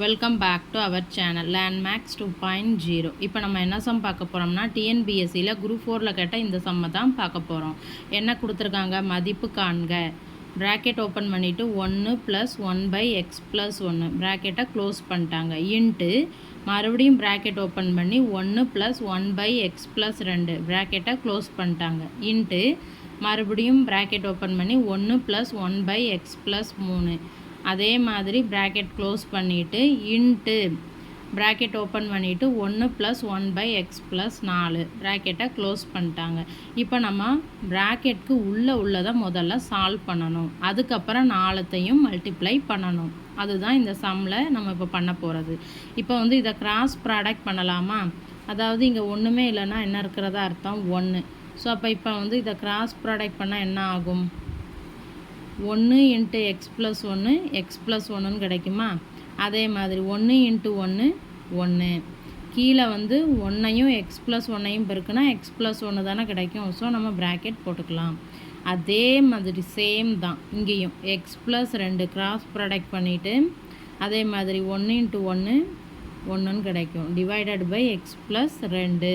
Welcome back to our channel Landmax two point zero இப்போ நம்ம என்ன சம் பார்க்க போகிறோம்னா டிஎன்பிஎஸ்சியில் குரூப் ஃபோரில் கேட்டால் இந்த சம்மை தான் பார்க்க போகிறோம் என்ன கொடுத்துருக்காங்க? மதிப்பு காண்க. ப்ராக்கெட் ஓப்பன் பண்ணிவிட்டு ஒன்று plus one by x plus ஒன்று ப்ராக்கெட்டை க்ளோஸ் பண்ணிட்டாங்க. இன்ட்டு மறுபடியும் ப்ராக்கெட் ஓப்பன் பண்ணி ஒன்று plus one by x plus ரெண்டு. ப்ராக்கெட்டை க்ளோஸ் பண்ணிட்டாங்க. இன்ட்டு மறுபடியும் ப்ராக்கெட் ஓப்பன் பண்ணி ஒன்று plus one by x plus மூணு. அதே மாதிரி ப்ராக்கெட் க்ளோஸ் பண்ணிவிட்டு இன்ட்டு ப்ராக்கெட் ஓப்பன் பண்ணிவிட்டு ஒன்று plus one by x plus நாலு ப்ராக்கெட்டை க்ளோஸ் பண்ணிட்டாங்க. இப்போ நம்ம ப்ராக்கெட்க்கு உள்ளே உள்ளதை முதல்ல சால்வ் பண்ணணும். அதுக்கப்புறம் நாலத்தையும் மல்டிப்ளை பண்ணணும். அதுதான் இந்த சம்மில் நம்ம இப்போ பண்ண போகிறது இப்போ வந்து இதை கிராஸ் ப்ராடக்ட் பண்ணலாமா? அதாவது இங்கே ஒன்றுமே இல்லைன்னா என்ன இருக்கிறதா அர்த்தம்? ஒன்று ஸோ அப்போ இப்போ வந்து இதை கிராஸ் ப்ராடக்ட் பண்ணால் என்ன ஆகும்? ஒன்று இன்ட்டு எக்ஸ் ப்ளஸ் ஒன்று எக்ஸ் ப்ளஸ் ஒன்றுன்னு கிடைக்குமா? அதே மாதிரி ஒன்று இன்ட்டு ஒன்று ஒன்று கீழே வந்து ஒன்றையும் எக்ஸ் ப்ளஸ் ஒன்றையும் பெருக்குனா எக்ஸ் ப்ளஸ் ஒன்று தானே கிடைக்கும். ஸோ நம்ம ப்ராக்கெட் போட்டுக்கலாம். அதே மாதிரி சேம் தான். இங்கேயும் எக்ஸ் ப்ளஸ் ரெண்டு கிராஸ் ப்ராடக்ட் பண்ணிவிட்டு அதே மாதிரி ஒன்று இன்ட்டு ஒன்று ஒன்றுன்னு கிடைக்கும். டிவைடட் பை எக்ஸ் ப்ளஸ் ரெண்டு.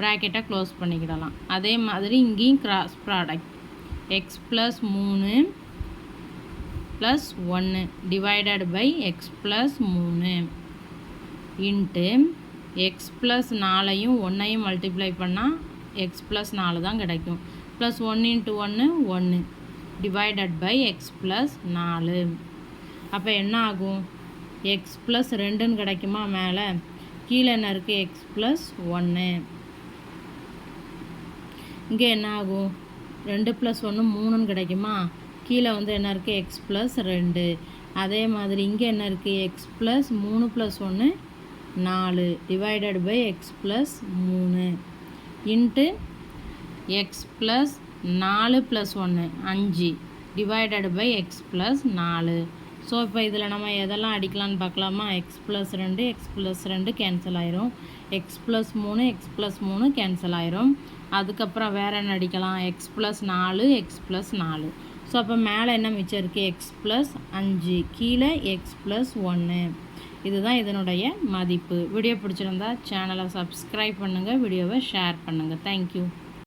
ப்ராக்கெட்டை க்ளோஸ் பண்ணிக்கிடலாம். அதே மாதிரி இங்கேயும் கிராஸ் ப்ராடக்ட் எக்ஸ் ப்ளஸ் மூணு ப்ளஸ் ஒன்று டிவைடட் பை எக்ஸ் ப்ளஸ் மூணு. இன்ட்டு எக்ஸ் ப்ளஸ் நாலையும் ஒன்றையும் மல்டிப்ளை பண்ணால் எக்ஸ் ப்ளஸ் நாலு தான் கிடைக்கும். ப்ளஸ் ஒன் இன்ட்டு ஒன்று ஒன்று டிவைடட் பை எக்ஸ் ப்ளஸ் நாலு. அப்போ என்ன ஆகும்? எக்ஸ் ப்ளஸ் ரெண்டுன்னு கிடைக்குமா மேலே? கீழே என்ன இருக்குது எக்ஸ் ப்ளஸ் ஒன்று இங்கே என்ன ஆகும்? ரெண்டு ப்ளஸ் ஒன்று மூணுன்னு கிடைக்குமா? கீழே வந்து என்ன இருக்குது எக்ஸ் ப்ளஸ் ரெண்டு. அதே மாதிரி இங்கே என்ன இருக்குது எக்ஸ் ப்ளஸ் மூணு ப்ளஸ் ஒன்று நாலு. டிவைடட் பை எக்ஸ் ப்ளஸ் மூணு. இன்ட்டு எக்ஸ் ப்ளஸ் நாலு ப்ளஸ் ஒன்று அஞ்சு. டிவைடட் பை எக்ஸ் ப்ளஸ் நாலு. ஸோ இப்போ இதில் நம்ம எதெல்லாம் அடிக்கலாம்னு பார்க்கலாமா? எக்ஸ் ப்ளஸ் ரெண்டு எக்ஸ் ப்ளஸ் ரெண்டு கேன்சல் ஆயிரும். எக்ஸ் ப்ளஸ் மூணு எக்ஸ் ப்ளஸ் மூணு கேன்சல் ஆயிரும். அதுக்கப்புறம் வேறு என்ன அடிக்கலாம்? எக்ஸ் ப்ளஸ் நாலு எக்ஸ் ப்ளஸ் நாலு. ஸோ அப்போ மேலே என்ன மிச்சம் இருக்குது எக்ஸ் ப்ளஸ் அஞ்சு. கீழே எக்ஸ் ப்ளஸ் ஒன்று இதுதான் இதனுடைய மதிப்பு. வீடியோ பிடிச்சிருந்தா சேனலை சப்ஸ்கிரைப் பண்ணுங்கள் வீடியோவை ஷேர் பண்ணுங்கள் தேங்க்யூ